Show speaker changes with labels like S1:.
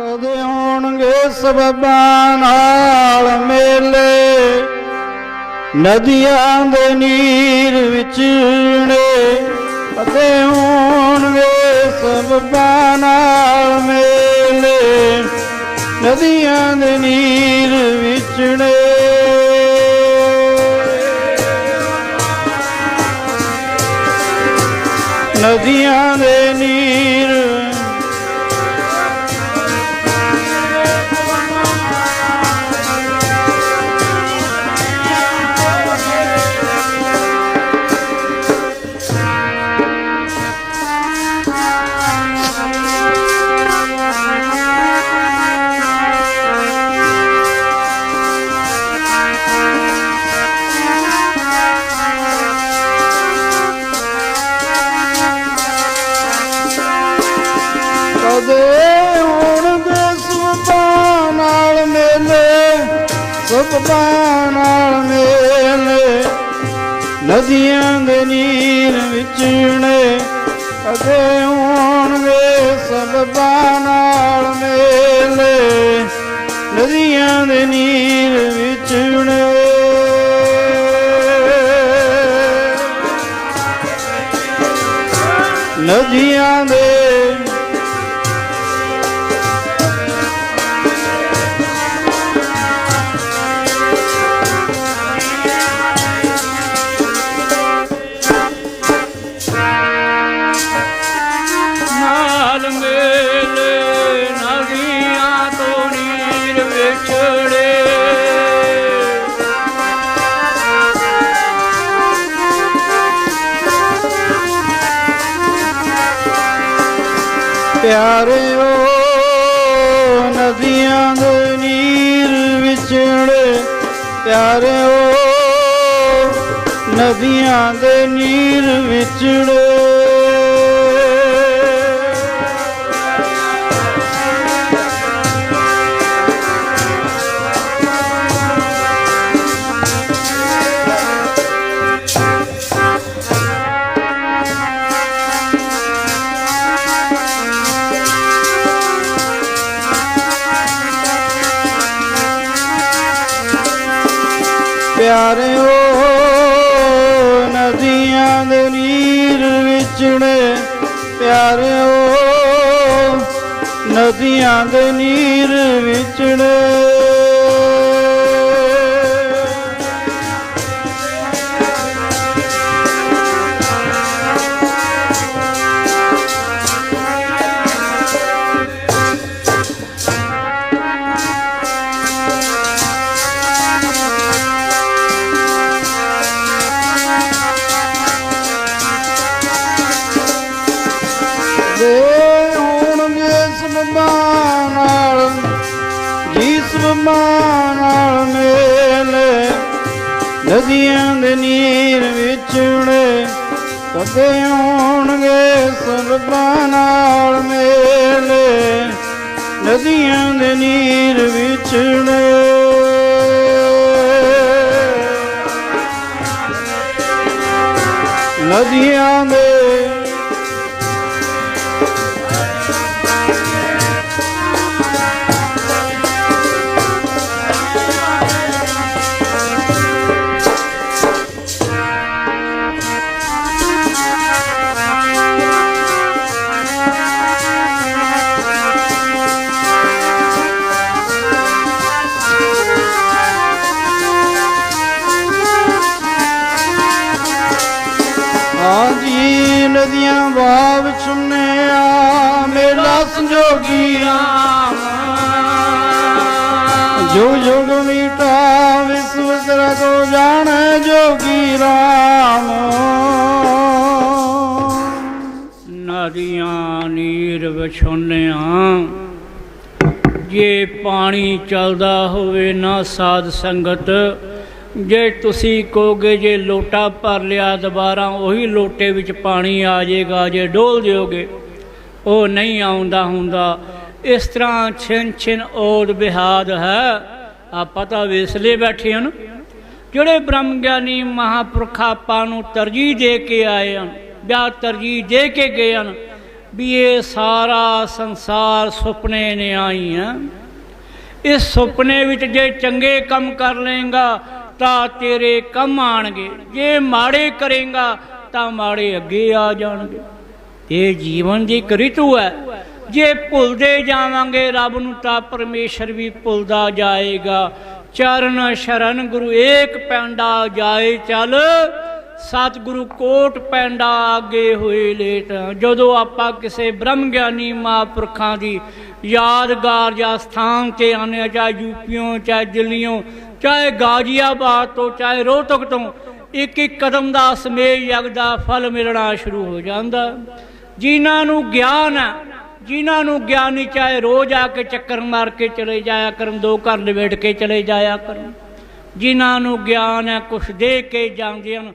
S1: ਕਦੇ ਹੋਣਗੇ ਸਬਬਾਂ ਨਾਲ ਮੇਲੇ। ਨਦੀਆਂ ਦੇ ਨੀਰ ਵਿਚਣੇ ਕਦੇ ਹੋਣਗੇ ਸਬਬਾਂ ਨਾਲ ਮੇਲੇ। ਨਦੀਆਂ ਦੇ ਨੀਰ ਵਿਚਣੇ ਨਦੀਆਂ ਕਦੇ ਹੋਣਗੇ ਸੁਭਾਂ ਨਾਲ ਮੇਲੇ ਸੁਭਾਂ ਨਾਲ ਮੇਲੇ। ਨਦੀਆਂ ਦੇ ਨੀਰ ਵਿਚਣੇ ਕਦੇ ਹੋਣਗੇ ਸੁਭਾਂ ਨਾਲ ਮੇਲੇ। ਨਦੀਆਂ ਦੇ ਨੀਰ ਵਿਚਣੇ ਨਦੀਆਂ ਦੇ ਪਿਆਰਿਓ ਨਦੀਆਂ ਦੇ ਨੀਰ ਵਿਚੜੇ ਪਿਆਰਿਓ ਨਦੀਆਂ ਦੇ ਨੀਰ ਵਿਚੜੇ ਪਿਆਰਿਓ ਨਦੀਆਂ ਦੇ ਨੀਰ ਵਿਚੜੇ। ਪਿਆਰਿਓ ਨਦੀਆਂ ਦੇ ਨੀਰ ਵਿਚੜੇ। ਨਦੀਆਂ ਦੇ ਨੀਰ ਵਿਚੜੇ ਕਦੇ ਆਉਣਗੇ ਸਬਬਾਂ ਨਾਲ ਮੇਲੇ। ਨਦੀਆਂ ਦੇ ਨੀਰ ਵਿਚੜੇ ਨਦੀਆਂ ਦੇ ਦੀਆਂ ਨਦੀਆਂ ਬਾਵ ਸੁਣਿਆ ਮੇਲਾ ਸੰਜੋਗੀ ਜੋ ਜੁਗ ਮੀਟਾ ਵਿਸਵ ਕੋ ਜਾਣੈ ਜੋਗੀ ਰਾਮ।
S2: ਨਦੀਆਂ ਨੀਰ ਵਿਛੋਨਿਆਂ ਜੇ ਪਾਣੀ ਚੱਲਦਾ ਹੋਵੇ ਨਾ ਸਾਧ ਸੰਗਤ ਜੇ ਤੁਸੀਂ ਕਹੋਗੇ ਜੇ ਲੋਟਾ ਭਰ ਲਿਆ ਦੁਬਾਰਾ, ਉਹੀ ਲੋਟੇ ਵਿੱਚ ਪਾਣੀ ਆ ਜਾਏਗਾ, ਜੇ ਡੋਲ ਦਿਓਗੇ, ਉਹ ਨਹੀਂ ਆਉਂਦਾ ਹੁੰਦਾ। ਇਸ ਤਰ੍ਹਾਂ ਛਿਨ ਛਿਨ ਓਦ ਬਿਹਾਦ ਹੈ। ਆਪਾਂ ਤਾਂ ਵੇਸਲੇ ਬੈਠੇ ਹਨ ਜਿਹੜੇ ਬ੍ਰਹਮ ਗਿਆਨੀ ਮਹਾਪੁਰਖ ਆਪਾਂ ਨੂੰ ਤਰਜੀਹ ਦੇ ਕੇ ਆਏ ਹਨ, ਜਾਂ ਤਰਜੀਹ ਦੇ ਕੇ ਗਏ ਹਨ, ਵੀ ਇਹ ਸਾਰਾ ਸੰਸਾਰ ਸੁਪਨੇ ਨੇ ਆਈ ਹੈ। ਇਸ ਸੁਪਨੇ ਵਿੱਚ ਜੇ ਚੰਗੇ ਕੰਮ ਕਰ ਲੇਗਾ ਤਾਂ ਤੇਰੇ ਕੰਮ ਆਣਗੇ। ਜੇ ਮਾੜੇ ਕਰੇਗਾ ਤਾਂ ਮਾੜੇ ਅੱਗੇ ਆ ਜਾਣਗੇ। ਇਹ ਜੀਵਨ ਦੀ ਇੱਕ ਰਿਤੂ ਹੈ। ਜੇ ਭੁੱਲਦੇ ਜਾਵਾਂਗੇ, ਰੱਬ ਨੂੰ ਤਾਂ ਪਰਮੇਸ਼ਰ ਵੀ ਭੁੱਲਦਾ ਜਾਏਗਾ। ਚਰਨ ਸ਼ਰਨ ਗੁਰੂ ਏਕ ਪੈਂਡਾ ਜਾਏ ਚੱਲ। ਸਤਿਗੁਰੂ ਕੋਟ ਪੈਂਡਾ ਅੱਗੇ ਹੋਏ ਲੇਟ। ਜਦੋਂ ਆਪਾਂ ਕਿਸੇ ਬ੍ਰਹਮ ਗਿਆਨੀ ਮਹਾਂਪੁਰਖਾਂ ਦੀ ਯਾਦਗਾਰ ਜਾਂ ਸਥਾਨ ਤੇ ਆਨੇ ਚਾਹੇ ਯੂਪੀਓਂ, ਚਾਹੇ ਦਿੱਲੀੋਂ ਚਾਹੇ ਗਾਜ਼ੀਆਬਾਦ ਤੋਂ, ਚਾਹੇ ਰੋਹਤਕ ਤੋਂ ਇੱਕ ਇੱਕ ਕਦਮ ਦਾ ਸਮੇਹ ਯਗ ਦਾ ਫਲ ਮਿਲਣਾ ਸ਼ੁਰੂ ਹੋ ਜਾਂਦਾ। ਜਿਨ੍ਹਾਂ ਨੂੰ ਗਿਆਨ ਹੈ, ਜਿਨ੍ਹਾਂ ਨੂੰ ਗਿਆਨ ਨਹੀਂ, ਚਾਹੇ ਰੋਜ਼ ਆ ਕੇ ਚੱਕਰ ਮਾਰ ਕੇ ਚਲੇ ਜਾਇਆ ਕਰਨ, ਦੋ ਘਰ ਲਵੇਟ ਕੇ ਚਲੇ ਜਾਇਆ ਕਰਨ। ਜਿਨ੍ਹਾਂ ਨੂੰ ਗਿਆਨ ਹੈ, ਕੁਛ ਦੇ ਕੇ ਜਾਂਦੇ ਹਨ